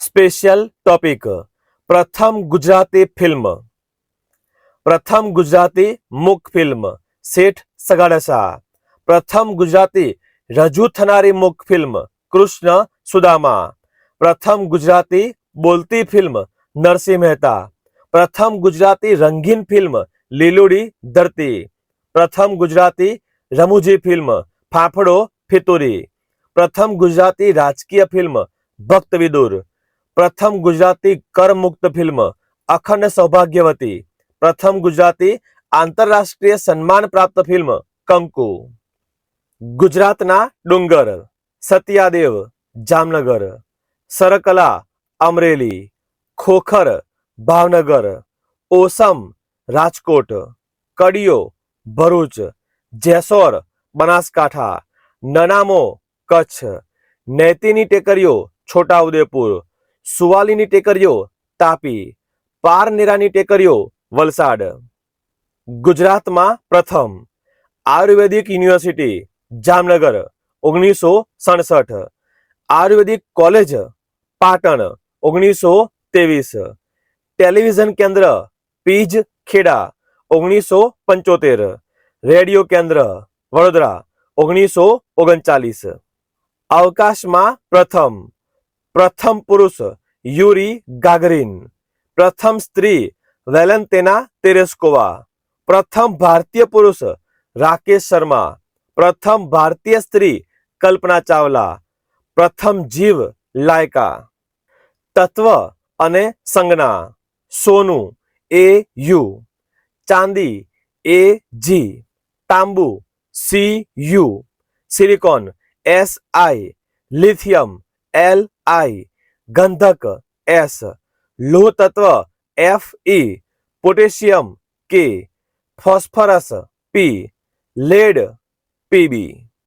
Special topic પ્રથમ Gujarati film પ્રથમ ગુજરાતી મુખ ફિલ્મ શેઠ સગાડસા પ્રથમ ગુજરાતી રજૂ થનારી મુખ ફિલ્મ કૃષ્ણ સુદામા પ્રથમ ગુજરાતી બોલતી ફિલ્મ નરસિંહ મહેતા પ્રથમ ગુજરાતી રંગીન ફિલ્મ લીલુડી ધરતી પ્રથમ ગુજરાતી રમૂજી ફિલ્મ ફાફડો ફિતુરી પ્રથમ ગુજરાતી રાજકીય ફિલ્મ ભક્ત વિદુર પ્રથમ ગુજરાતી કરમુક્ત ફિલ્મ અખંડ સૌભાગ્યવતી પ્રથમ ગુજરાતી આંતરરાષ્ટ્રીય સન્માન પ્રાપ્ત ફિલ્મ કંકુ ગુજરાતના ડુંગર સત્યાદેવ જામનગર સરકલા અમરેલી ખોખર ભાવનગર ઓસમ રાજકોટ કડિયો ભરૂચ જેસોર બનાસકાંઠા નનામો કચ્છ નેતીની ટેકરીઓ છોટાઉદેપુર સુવાલીની ટેકરીઓ તાપી, પારનેરાની ટેકરીઓ વલસાડ. ગુજરાતમાં પ્રથમ આયુર્વેદિક યુનિવર્સિટી, જામનગર, ઓગણીસો સડસઠ. આયુર્વેદિક કોલેજ, પાટણ, ઓગણીસો ત્રેવીસ. ટેલિવિઝન કેન્દ્ર, પીજ ખેડા, ઓગણીસો પંચોતેર. રેડિયો કેન્દ્ર, વડોદરા, ઓગણીસો ઓગણચાલીસ. અવકાશમાં પ્રથમ પ્રથમ પુરુષ યુરી ગાગરીન પ્રથમ સ્ત્રી વેલેન્ટેના તેરેસ્કોવા પ્રથમ ભારતીય પુરુષ રાકેશ શર્મા પ્રથમ ભારતીય સ્ત્રી કલ્પના ચાવલા પ્રથમ જીવ લાયકા તત્વ અને સંજ્ઞા સોનું એ યુ ચાંદી એ જી તાંબુ C U silicon S I lithium L I गंधक एस लोह तत्व F E e, potassium K phosphorus P lead PB